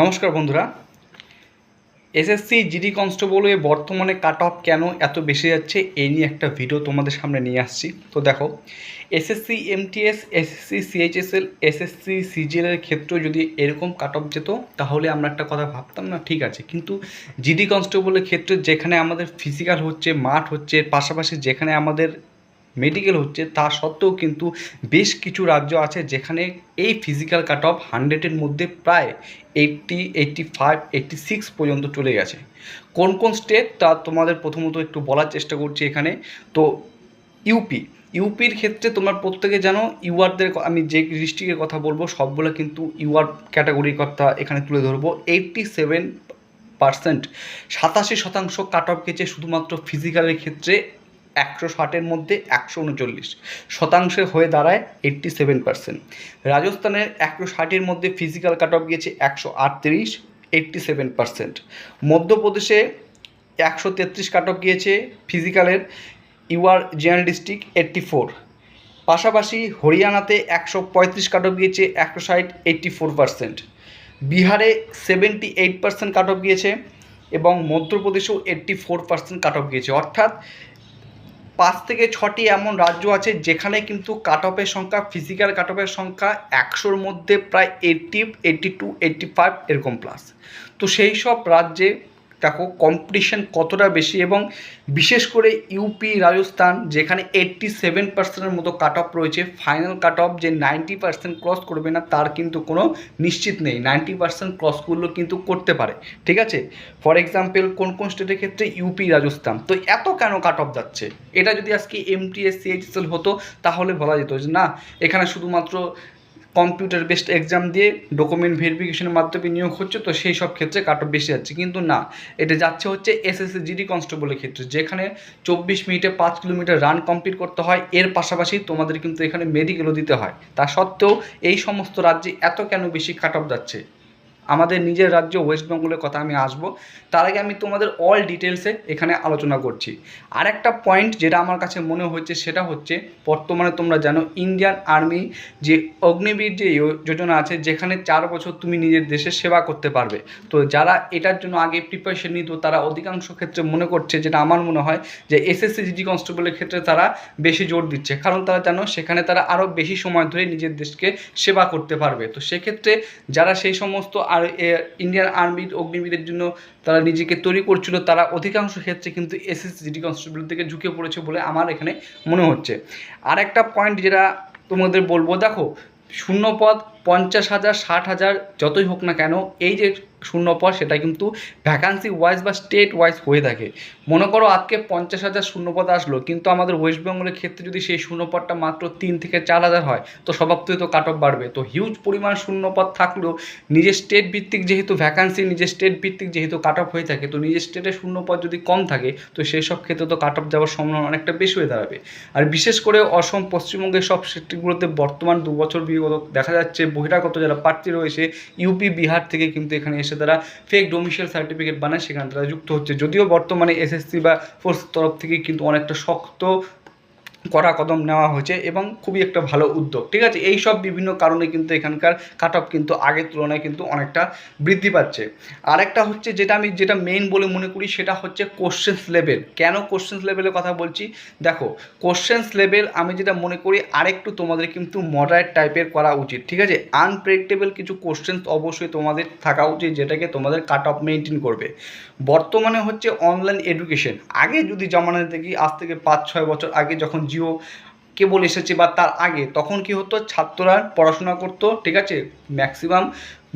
নমস্কার বন্ধুরা। SSC GD কনস্টেবলে বর্তমানে কাট অফ কেন এত বেশি যাচ্ছে এই নিয়ে একটা ভিডিও তোমাদের সামনে নিয়ে আসছি। তো দেখো, SSC MTS SSC CHSL SSC সিজিএলের ক্ষেত্রেও যদি এরকম কাট অফ যেত, তাহলে আমরা একটা কথা ভাবতাম না, ঠিক আছে। কিন্তু জিডি কনস্টেবলের ক্ষেত্রে যেখানে আমাদের ফিজিক্যাল হচ্ছে মাঠ হচ্ছে, পাশাপাশি যেখানে আমাদের মেডিকেল হচ্ছে, তা সত্ত্বেও কিন্তু বেশ কিছু রাজ্য আছে যেখানে এই ফিজিক্যাল কাট অফ হান্ড্রেডের মধ্যে প্রায় eighty eighty five eighty six পর্যন্ত চলে গেছে। কোন কোন স্টেট তা তোমাদের প্রথমত একটু বলার চেষ্টা করছি এখানে। তো ইউপি ইউপির ক্ষেত্রে তোমরা প্রত্যেকে জানো ইউআরদের আমি যে ডিস্ট্রিক্টের কথা বলব, সবগুলো কিন্তু ইউআর ক্যাটাগরির কথা এখানে তুলে ধরবো। এইটটি সেভেন পার্সেন্ট সাতাশি শতাংশ কাট অফ গেছে শুধুমাত্র ফিজিক্যালের ক্ষেত্রে। একশো ষাটের মধ্যে একশো উনচল্লিশ শতাংশে হয়ে দাঁড়ায় এইট্টি সেভেন পার্সেন্ট। রাজস্থানের একশো ষাটের মধ্যে ফিজিক্যাল কাট অফ গিয়েছে একশো আটত্রিশ, এইট্টি সেভেন পার্সেন্ট। মধ্যপ্রদেশে একশো তেত্রিশ কাট অফ গিয়েছে ফিজিক্যালের UR general district eighty four. পাশাপাশি হরিয়ানাতে একশো পঁয়ত্রিশ কাট অফ গিয়েছে একশো ষাট, এইট্টি ফোর পার্সেন্ট। বিহারে seventy eight percent cut off গিয়েছে এবং মধ্যপ্রদেশেও eighty four percent cut off গিয়েছে। অর্থাৎ পাঁচ থেকে ছটি এমন রাজ্য আছে যেখানে কিন্তু কাট অফের সংখ্যা ফিজিক্যাল কাট অফের সংখ্যা একশোর মধ্যে প্রায় eighty eighty two eighty five এরকম প্লাস তো সেই সব রাজ্যে দেখো কম্পিটিশন কতটা বেশি এবং বিশেষ করে ইউপি রাজস্থান, যেখানে এইট্টি সেভেন পার্সেন্টের মতো কাট অফ রয়েছে ফাইনাল কাট অফ যে নাইনটি পার্সেন্ট ক্রস করবে না, তার কিন্তু কোনো নিশ্চিত নেই। নাইনটি পার্সেন্ট ক্রস করলেও কিন্তু করতে পারে, ঠিক আছে? ফর এক্সাম্পল কোন কোন স্টেটের ক্ষেত্রে ইউপি রাজস্থান? তো এত কেন কাট অফ যাচ্ছে? এটা যদি আজকে এমটিএস সিএইচএসএল হতো, তাহলে বলা যেত যে না, এখানে শুধুমাত্র কম্পিউটার বেসড এক্সাম দিয়ে ডকুমেন্ট ভেরিফিকেশনের মাধ্যমে নিয়োগ হচ্ছে, তো সেই সব ক্ষেত্রে কাট অফ বেশি যাচ্ছে। কিন্তু না, এটা যাচ্ছে হচ্ছে এসএসসি জিডি কনস্টেবলের ক্ষেত্রে, যেখানে চব্বিশ মিনিটে পাঁচ কিলোমিটার রান কমপ্লিট করতে হয়। এর পাশাপাশি তোমাদের কিন্তু এখানে মেডিকেলও দিতে হয়। তা সত্ত্বেও এই সমস্ত রাজ্যে এত কেন বেশি কাট অফ যাচ্ছে? আমাদের নিজের রাজ্য ওয়েস্ট বেঙ্গলের কথা আমি আসব। তার আগে আমি তোমাদের অল ডিটেলসে এখানে আলোচনা করছি। আর একটা পয়েন্ট যেটা আমার কাছে মনে হচ্ছে সেটা হচ্ছে, বর্তমানে তোমরা জানো ইন্ডিয়ান আর্মি যে অগ্নিবীর যে যোজনা আছে, যেখানে চার বছর তুমি নিজের দেশের সেবা করতে পারবে। তো যারা এটার জন্য আগে প্রিপারেশন নিত, তারা অধিকাংশ ক্ষেত্রে মনে করছে, যেটা আমার মনে হয় যে এসএসসি জিডি কনস্টেবলের ক্ষেত্রে তারা বেশি জোর দিচ্ছে। কারণ তারা জানো, সেখানে তারা আরও বেশি সময় ধরে নিজের দেশকে সেবা করতে পারবে। তো সেক্ষেত্রে যারা সেই সমস্ত আর ইন্ডিয়ান আর্মির অগ্নিবীরের জন্য তারা নিজেকে তৈরি করছিল, তারা অধিকাংশ ক্ষেত্রে কিন্তু এসএসসি জিডি কনস্টেবল থেকে ঝুঁকে পড়েছে বলে আমার এখানে মনে হচ্ছে। আর একটা পয়েন্ট যেটা তোমাদের বলব, দেখো, শূন্যপদ পঞ্চাশ হাজার, ষাট হাজার, যতই হোক না কেন, এই যে শূন্য পদ সেটা কিন্তু ভ্যাকান্সি ওয়াইজ বা স্টেট ওয়াইজ হয়ে থাকে। মনে করো আজকে পঞ্চাশ হাজার শূন্যপদ আসলো, কিন্তু আমাদের ওয়েস্ট বেঙ্গলের ক্ষেত্রে যদি সেই শূন্যপদটা মাত্র তিন থেকে চার হাজার হয়, তো স্বভাবতই তো কাট অফ বাড়বে। তো হিউজ পরিমাণ শূন্যপদ থাকলেও নিজের স্টেট ভিত্তিক যেহেতু ভ্যাকান্সি নিজের স্টেট ভিত্তিক যেহেতু কাট অফ হয়ে থাকে, তো নিজের স্টেটে শূন্যপদ যদি কম থাকে, তো সেই সব ক্ষেত্রে তো কাট অফ যাওয়ার সম্ভাবনা অনেকটা বেশি হয়ে দাঁড়াবে। আর বিশেষ করে অসম, পশ্চিমবঙ্গের সব স্টেটগুলোতে বর্তমান দু বছর বিগত দেখা যাচ্ছে বহিরাগত যারা প্রার্থী রয়েছে ইউপি বিহার থেকে কিন্তু এখানে এসে তারা ফেক ডোমিশিয়াল সার্টিফিকেট বানায়, সেখানে তারা যুক্ত হচ্ছে। যদিও বর্তমানে এসএসসি বা ফোর্স তরফ থেকে কিন্তু অনেকটা শক্ত কড়া কদম নেওয়া হয়েছে এবং খুবই একটা ভালো উদ্যোগ, ঠিক আছে? এই সব বিভিন্ন কারণে কিন্তু এখানকার কাট অফ কিন্তু আগের তুলনায় কিন্তু অনেকটা বৃদ্ধি পাচ্ছে। আরেকটা হচ্ছে যেটা আমি, যেটা মেইন বলে মনে করি সেটা হচ্ছে কোশ্চেন্স লেভেল কেন কোশ্চেন্স লেভেলের কথা বলছি? দেখো কোশ্চেন্স লেভেল আমি যেটা মনে করি আরেকটু তোমাদের কিন্তু মডারেট টাইপের করা উচিত, ঠিক আছে? আনপ্রেডিক্টেবল কিছু কোশ্চেন্স অবশ্যই তোমাদের থাকা উচিত যেটাকে তোমাদের কাট অফ মেনটেন করবে। বর্তমানে হচ্ছে অনলাইন এডুকেশন আগে যদি জামানাতে দেখি, আজ থেকে পাঁচ, ছয় বছর আগে যখন জিও কেবল এসেছে বা তার আগে, তখন কি হতো? ছাত্ররা পড়াশোনা করতো, ঠিক আছে? ম্যাক্সিমাম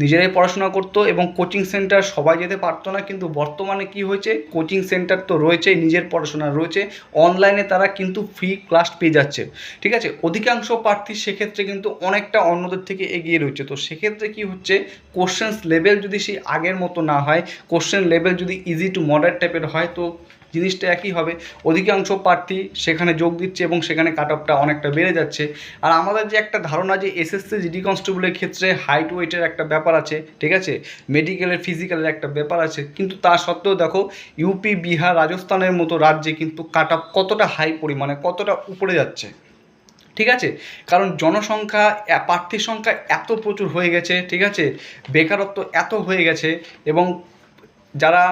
নিজেরাই পড়াশোনা করতো এবং কোচিং সেন্টার সবাই যেতে পারতো না, কিন্তু বর্তমানে কি হয়েছে? কোচিং সেন্টার তো রয়েছে নিজের পড়াশোনা রয়েছে। অনলাইনে তারা কিন্তু ফ্রি ক্লাস পেয়ে যাচ্ছে, ঠিক আছে? অধিকাংশ প্রার্থী সেক্ষেত্রে কিন্তু অনেকটা অন্যদের থেকে এগিয়ে রয়েছে। তো সেক্ষেত্রে কি হচ্ছে? কোশ্চেন্স লেভেল যদি সেই আগের মতো না হয় কোশ্চেন লেভেল যদি ইজি টু মডার্ন টাইপের হয়, তো জিনিসটা একই হবে। অধিকাংশ প্রার্থী সেখানে যোগ দিচ্ছে এবং সেখানে কাট অফটা অনেকটা বেড়ে যাচ্ছে। আর আমাদের যে একটা ধারণা যে এসএসসি জিডি কনস্টেবলের ক্ষেত্রে হাইট ওয়েটের একটা ব্যাপার আছে, ঠিক আছে? মেডিকেলের ফিজিক্যালের একটা ব্যাপার আছে। কিন্তু তা সত্ত্বেও দেখো ইউপি বিহার রাজস্থানের মতো রাজ্যে কিন্তু কাট অফ কতটা হাই পরিমাণে, কতটা উপরে যাচ্ছে? ঠিক আছে? কারণ জনসংখ্যা প্রার্থীর সংখ্যা এত প্রচুর হয়ে গেছে, ঠিক আছে? বেকারত্ব এত হয়ে গেছে এবং যারা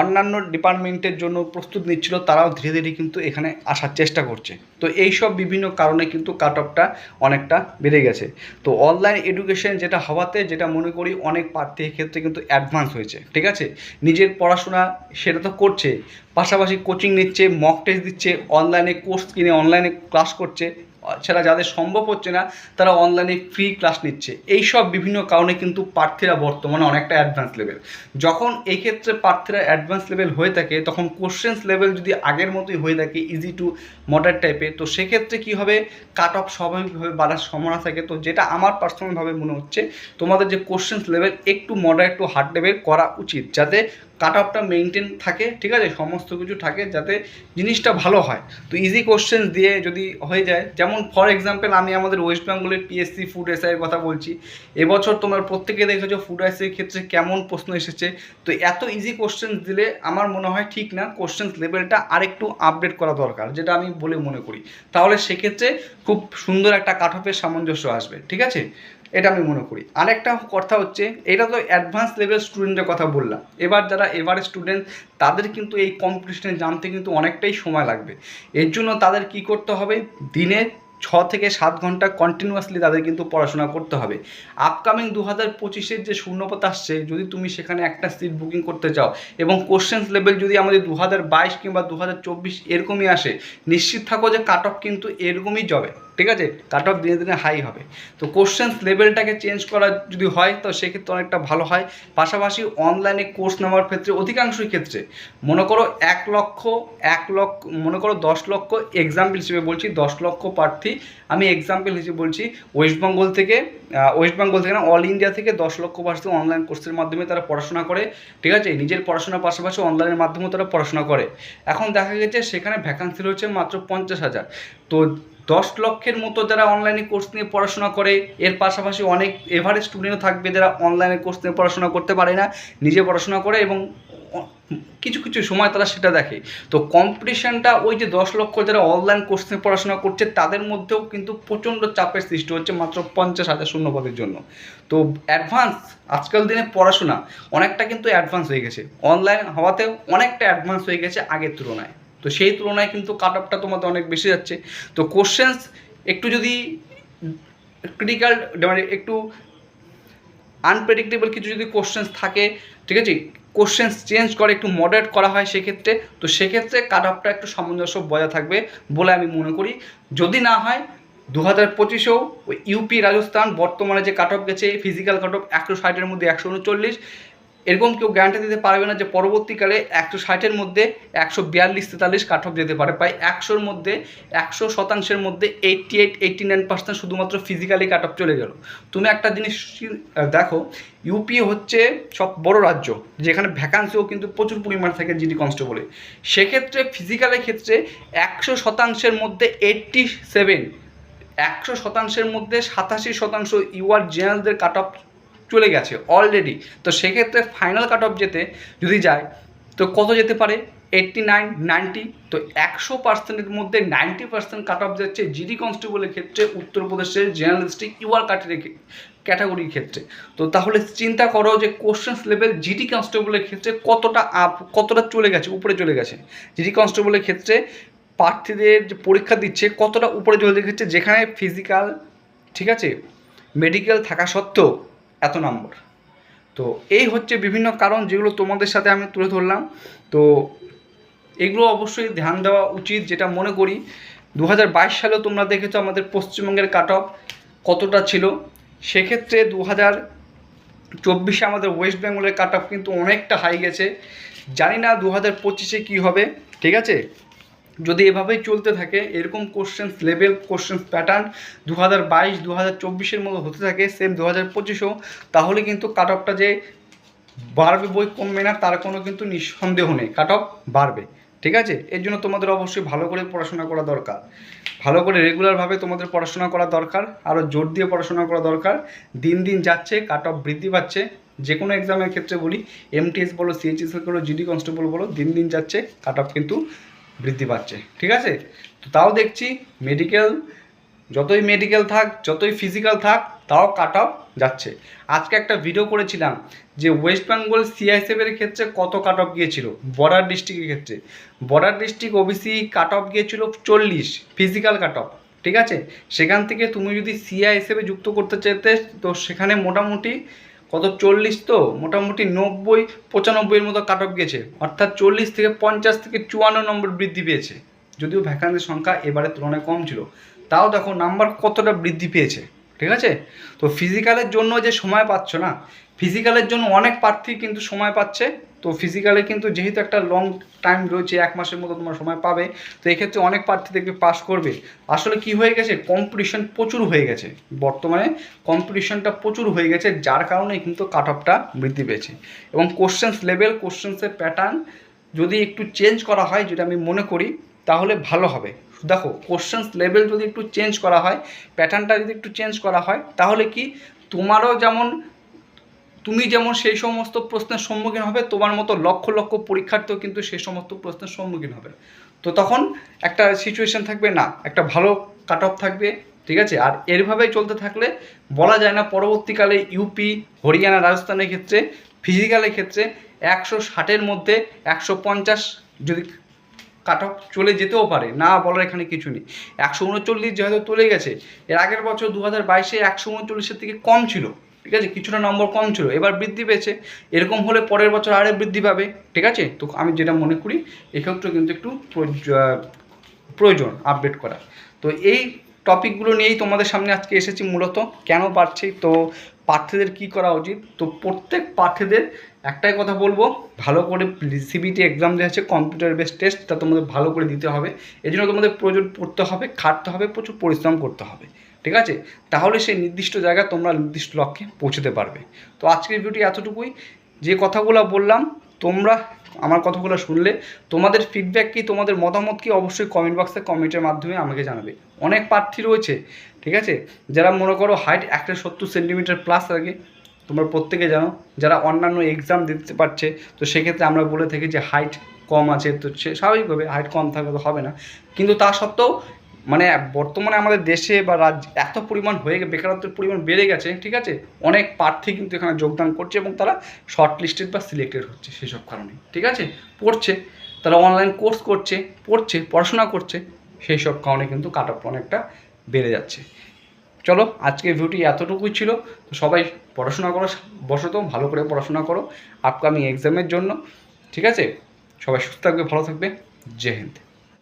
অন্যান্য ডিপার্টমেন্টের জন্য প্রস্তুত নিচ্ছিল, তারাও ধীরে ধীরে কিন্তু এখানে আসার চেষ্টা করছে। তো এই সব বিভিন্ন কারণে কিন্তু কাট অফটা অনেকটা বেড়ে গেছে। তো অনলাইন এডুকেশন যেটা হওয়াতে যেটা মনে করি অনেক প্রার্থীর ক্ষেত্রে কিন্তু অ্যাডভান্স হয়েছে, ঠিক আছে? নিজের পড়াশোনা সেটা তো করছে, পাশাপাশি কোচিং নিচ্ছে মক টেস্ট দিচ্ছে অনলাইনে কোর্স কিনে অনলাইনে ক্লাস করছে সেটা যাদের সম্ভব হচ্ছে না, তারা অনলাইনে ফ্রি ক্লাস নিচ্ছে। এই সব বিভিন্ন কারণে কিন্তু প্রার্থীরা বর্তমানে অনেকটা অ্যাডভান্স লেভেল যখন এই ক্ষেত্রে প্রার্থীরা অ্যাডভান্স লেভেল হয়ে থাকে, তখন কোশ্চেন্স লেভেল যদি আগের মতোই হয়ে থাকে ইজি টু মডার্ন টাইপের তো সেক্ষেত্রে কী হবে? কাট অফ স্বাভাবিকভাবে বাড়ার সম্ভাবনা থাকে। তো যেটা আমার পার্সোনালভাবে মনে হচ্ছে, তোমাদের যে কোশ্চেন্স লেভেল একটু মডার্ন একটু হার্ড লেভেল করা উচিত, যাতে কাট অফটা মেনটেন থাকে, ঠিক আছে? সমস্ত কিছু থাকে যাতে জিনিসটা ভালো হয়। তো ইজি কোশ্চেন দিয়ে যদি হয়ে যায়, যেমন ফর এক্সাম্পল আমি আমাদের ওয়েস্ট বেঙ্গলের পিএসসি ফুড এসআইয়ের কথা বলছি, এবছর তোমরা প্রত্যেকে দেখেছ ফুড এসআইয়ের ক্ষেত্রে কেমন প্রশ্ন এসেছে? তো এত ইজি কোশ্চেন দিলে আমার মনে হয় ঠিক না কোশ্চেন লেভেলটা আরেকটু আপডেট করা দরকার, যেটা আমি বলে মনে করি। তাহলে সেক্ষেত্রে খুব সুন্দর একটা কাট অফের সামঞ্জস্য আসবে, ঠিক আছে? এটা আমি মনে করি। আরেকটা কথা হচ্ছে, এটা তো অ্যাডভান্স লেভেল স্টুডেন্টের কথা বললাম। এবার যারা এবারে স্টুডেন্ট তাদের কিন্তু এই কম্পিটিশনে জানতে কিন্তু অনেকটাই সময় লাগবে। এর জন্য তাদের কি করতে হবে? দিনে ছ থেকে সাত ঘণ্টা কন্টিনিউয়াসলি তাদের কিন্তু পড়াশোনা করতে হবে। আপকামিং দু হাজার পঁচিশের যে শূন্যপথ আসছে, যদি তুমি সেখানে একটা সিট বুকিং করতে চাও এবং কোশ্চেন্স লেভেল যদি আমাদের দু হাজার বাইশ কিংবা দু হাজার চব্বিশ এরকমই আসে, নিশ্চিত থাকো যে কাট অফ কিন্তু এরকমই যাবে। ঠিক আছে? কাট অফ দিনে দিনে হাই হবে। তো কোশ্চেন্স লেভেলটাকে চেঞ্জ করা যদি হয়, তো সেক্ষেত্রে অনেকটা ভালো হয়। পাশাপাশি অনলাইনে কোর্স নেওয়ার ক্ষেত্রে অধিকাংশই ক্ষেত্রে মনে করো এক লক্ষ এক লক্ষ, মনে করো দশ লক্ষ এক্সাম্পল হিসেবে বলছি, দশ লক্ষ প্রার্থী। আমি এক্সাম্পল হিসেবে বলছি ওয়েস্ট বেঙ্গল থেকে ওয়েস্ট বেঙ্গল থেকে না অল ইন্ডিয়া থেকে দশ লক্ষ প্রার্থী অনলাইন কোর্সের মাধ্যমে তারা পড়াশোনা করে। ঠিক আছে? নিজের পড়াশোনার পাশাপাশি অনলাইনের মাধ্যমেও তারা পড়াশোনা করে। এখন দেখা গেছে সেখানে ভ্যাকান্সি রয়েছে মাত্র পঞ্চাশ হাজার। তো দশ লক্ষের মতো যারা অনলাইনে কোর্স নিয়ে পড়াশোনা করে, এর পাশাপাশি অনেক এভারেজ স্টুডেন্টও থাকবে যারা অনলাইনে কোর্স নিয়ে পড়াশোনা করতে পারে না, নিজে পড়াশোনা করে এবং কিছু কিছু সময় তারা সেটা দেখে। তো কম্পিটিশনটা ওই যে দশ লক্ষ যারা অনলাইন কোর্স নিয়ে পড়াশোনা করছে, তাদের মধ্যেও কিন্তু প্রচণ্ড চাপের সৃষ্টি হচ্ছে মাত্র পঞ্চাশ হাজার শূন্যপদের জন্য। তো অ্যাডভান্স আজকাল দিনে পড়াশোনা অনেকটা কিন্তু অ্যাডভান্স হয়ে গেছে। অনলাইন হওয়াতেও অনেকটা অ্যাডভান্স হয়ে গেছে আগের তুলনায়। তো সেই তুলনায় কিন্তু কাট অফটা তোমাদের অনেক বেশি যাচ্ছে। তো কোশ্চেন্স একটু যদি ক্রিটিক্যাল মানে একটু আনপ্রেডিক্টেবল কিছু যদি কোশ্চেন্স থাকে, ঠিক আছে? কোশ্চেন্স চেঞ্জ করে, একটু মডারেট করা হয় সেক্ষেত্রে, তো সেক্ষেত্রে কাট অফটা একটু সামঞ্জস্য বজায় থাকবে বলে আমি মনে করি। যদি না হয় দু হাজার পঁচিশেও ইউপি রাজস্থান, বর্তমানে যে কাট অফ গেছে ফিজিক্যাল কাট অফ একশো ষাটের মধ্যে একশো উনচল্লিশ এরকম কেউ গ্যারান্টি দিতে পারবে না যে পরবর্তীকালে একশো ষাটের মধ্যে একশো বিয়াল্লিশ, তেতাল্লিশ কাট অফ যেতে পারে। প্রায় একশোর মধ্যে, একশো শতাংশের মধ্যে eighty eight eighty nine percent শুধুমাত্র ফিজিক্যালি কাট অফ চলে গেল। তুমি একটা জিনিস দেখো ইউপি হচ্ছে সব বড় রাজ্য, যেখানে ভ্যাকান্সিও কিন্তু প্রচুর পরিমাণে থাকে জিডি কনস্টেবলে সেক্ষেত্রে ফিজিক্যালের ক্ষেত্রে একশো শতাংশের মধ্যে এইট্টি সেভেন একশো শতাংশের মধ্যে সাতাশি শতাংশ ইউআর জেনারেলদের কাট অফ চলে গেছে অলরেডি তো সেক্ষেত্রে ফাইনাল কাট অফ যেতে যদি যায়, তো কত যেতে পারে? এইট্টি নাইন নাইনটি তো একশো পার্সেন্টের মধ্যে নাইনটি পার্সেন্ট কাট অফ যাচ্ছে জিডি কনস্টেবলের ক্ষেত্রে, উত্তরপ্রদেশের জেনারেলিস্টিক ইউআর কাটের ক্যাটাগরির ক্ষেত্রে। তো তাহলে চিন্তা করো যে কোশ্চেন্স লেভেল জিডি কনস্টেবলের ক্ষেত্রে কতটা আপ কতটা চলে গেছে, উপরে চলে গেছে। জিডি কনস্টেবলের ক্ষেত্রে প্রার্থীদের যে পরীক্ষা দিচ্ছে, কতটা উপরে চলে গেছে, যেখানে ফিজিক্যাল ঠিক আছে মেডিকেল থাকা সত্ত্বেও এত নম্বর। তো এই হচ্ছে বিভিন্ন কারণ যেগুলো তোমাদের সাথে আমি তুলে ধরলাম। তো এগুলো অবশ্যই ধ্যান দেওয়া উচিত যেটা মনে করি দু হাজার বাইশ সালেও তোমরা দেখেছ আমাদের পশ্চিমবঙ্গের কাট অফ কতটা ছিল। সেক্ষেত্রে দু হাজার চব্বিশে আমাদের ওয়েস্ট বেঙ্গলের কাট অফ কিন্তু অনেকটা হাই গেছে। জানি না দু হাজার পঁচিশে কী হবে, ঠিক আছে? যদি এভাবেই চলতে থাকে, এরকম কোশ্চেন্স লেভেল কোশ্চেন্স প্যাটার্ন দু হাজার বাইশ দু হাজার চব্বিশের মতো হতে থাকে সেম দু হাজার পঁচিশেও, তাহলে কিন্তু কাট অফটা যে বাড়বে বই কমবে না, তার কোনো কিন্তু নিঃসন্দেহ নেই। কাট অফ বাড়বে। ঠিক আছে? এর জন্য তোমাদের অবশ্যই ভালো করে পড়াশোনা করা দরকার। ভালো করে রেগুলারভাবে তোমাদের পড়াশোনা করা দরকার আরও জোর দিয়ে পড়াশোনা করা দরকার। দিন দিন যাচ্ছে কাট অফ বৃদ্ধি পাচ্ছে। যে কোনো এক্সামের ক্ষেত্রে বলি এমটিএস বলো সিএইচএস বলো জিডি কনস্টেবল বলো, দিন দিন যাচ্ছে কাট অফ কিন্তু বৃদ্ধি পাচ্ছে, ঠিক আছে? তো তাও দেখছি মেডিকেল যতই মেডিকেল থাক, যতই ফিজিক্যাল থাক, তাও কাট অফ যাচ্ছে। আজকে একটা ভিডিও করেছিলাম যে ওয়েস্ট বেঙ্গল সিআইএসএফের ক্ষেত্রে কত কাট অফ গিয়েছিল? বর্ডার ডিস্ট্রিক্টের ক্ষেত্রে। Border district OBC cut off গিয়েছিল চল্লিশ ফিজিক্যাল কাট অফ ঠিক আছে? সেখান থেকে তুমি যদি সিআইএসএফে যুক্ত করতে চাইতে, তো সেখানে মোটামুটি কত চল্লিশ তো? মোটামুটি নব্বই, পঁচানব্বইয়ের মতো কাট অফ গেছে অর্থাৎ চল্লিশ থেকে পঞ্চাশ থেকে চুয়ান্ন নম্বর বৃদ্ধি পেয়েছে। যদিও ভ্যাকান্সির সংখ্যা এবারে তুলনায় কম ছিল। তাও দেখো নাম্বার কতটা বৃদ্ধি পেয়েছে, ঠিক আছে? তো ফিজিক্যালের জন্য যে সময় পাচ্ছ না ফিজিক্যালের জন্য অনেক প্রার্থী কিন্তু সময় পাচ্ছে। তো ফিজিক্যালে কিন্তু যেহেতু একটা লং টাইম রয়েছে, এক মাসের মতো তোমার সময় পাবে, তো এক্ষেত্রে অনেক প্রার্থী দেখবে পাস করবে। আসলে কি হয়ে গেছে? কম্পিটিশন প্রচুর হয়ে গেছে। বর্তমানে কম্পিটিশনটা প্রচুর হয়ে গেছে, যার কারণে কিন্তু কাট অফটা বৃদ্ধি পেয়েছে। এবং কোশ্চেন্স লেভেল কোশ্চেন্সের প্যাটার্ন যদি একটু চেঞ্জ করা হয়, যেটা আমি মনে করি, তাহলে ভালো হবে। দেখো কোশ্চেন্স লেভেল যদি একটু চেঞ্জ করা হয় প্যাটার্নটা যদি একটু চেঞ্জ করা হয়, তাহলে কি তোমারও যেমন তুমি যেমন সেই সমস্ত প্রশ্নের সম্মুখীন হবে, তোমার মতো লক্ষ লক্ষ পরীক্ষার্থীও কিন্তু সেই সমস্ত প্রশ্নের সম্মুখীন হবে। তো তখন একটা সিচুয়েশন থাকবে, না, একটা ভালো কাট অফ থাকবে, ঠিক আছে? আর এরভাবেই চলতে থাকলে বলা যায় না পরবর্তীকালে ইউপি হরিয়ানা, রাজস্থানের ক্ষেত্রে ফিজিক্যালের ক্ষেত্রে একশো ষাটের মধ্যে একশো পঞ্চাশ যদি কাট অফ চলে যেতেও পারে, না বলার এখানে কিছু নেই। একশো উনচল্লিশ যেহেতু চলে গেছে, এর আগের বছর দু হাজার বাইশে একশো উনচল্লিশের থেকে কম ছিল। ঠিক আছে? কিছুটা নম্বর কম ছিল, এবার বৃদ্ধি পেয়েছে। এরকম হলে পরের বছর আরে বৃদ্ধি পাবে, ঠিক আছে? তো আমি যেটা মনে করি, এক্ষেত্রে কিন্তু একটু প্রয়োজ- প্রয়োজন আপডেট করা তো এই টপিকগুলো নিয়েই তোমাদের সামনে আজকে এসেছি মূলত, কেন পারছি? তো প্রার্থীদের কি করা উচিত? তো প্রত্যেক প্রার্থীদের একটাই কথা বলব, ভালো করে সিবিটি এক্সাম যে আছে কম্পিউটার বেস টেস্ট তা তোমাদের ভালো করে দিতে হবে। এই জন্য তোমাদের প্রয়োজন পড়তে হবে, খাটতে হবে, প্রচুর পরিশ্রম করতে হবে। ঠিক আছে? তাহলে সেই নির্দিষ্ট জায়গায় তোমরা নির্দিষ্ট লক্ষ্যে পৌঁছতে পারবে। তো আজকের ভিডিওটি এতটুকুই। যে কথাগুলো বললাম, তোমরা আমার কথাগুলো শুনলে, তোমাদের ফিডব্যাক কি, তোমাদের মতামত কি, অবশ্যই কমেন্ট বক্সে কমেন্টের মাধ্যমে আমাকে জানাবে। অনেক প্রার্থী রয়েছে, ঠিক আছে? যারা মনে করো হাইট একটা সত্তর সেন্টিমিটার প্লাস লাগে তোমরা প্রত্যেকে জানো, যারা অন্যান্য এক্সাম দিতে পারছে, তো সেক্ষেত্রে আমরা বলে থাকি যে হাইট কম আছে, তো সে স্বাভাবিকভাবে হাইট কম থাকলে তো হবে না। কিন্তু তা সত্ত্বেও মানে বর্তমানে আমাদের দেশে বা রাজ্যে এত পরিমাণ হয়ে বেকারত্বের পরিমাণ বেড়ে গেছে, ঠিক আছে? অনেক প্রার্থী কিন্তু এখানে যোগদান করছে এবং তারা শর্ট লিস্টেড বা সিলেক্টেড হচ্ছে সেসব কারণে, ঠিক আছে? পড়ছে, তারা অনলাইন কোর্স করছে, পড়ছে, পড়াশোনা করছে সেই সব কারণে কিন্তু কাট অফ অনেকটা বেড়ে যাচ্ছে। চলো আজকে ভিডিওটি এতটুকুই ছিল। তো সবাই পড়াশোনা করো, বসতো, ভালো করে পড়াশোনা করো আপকামিং এক্সামের জন্য, ঠিক আছে? সবাই সুস্থ থাকবে, ভালো থাকবে। জয় হিন্দ।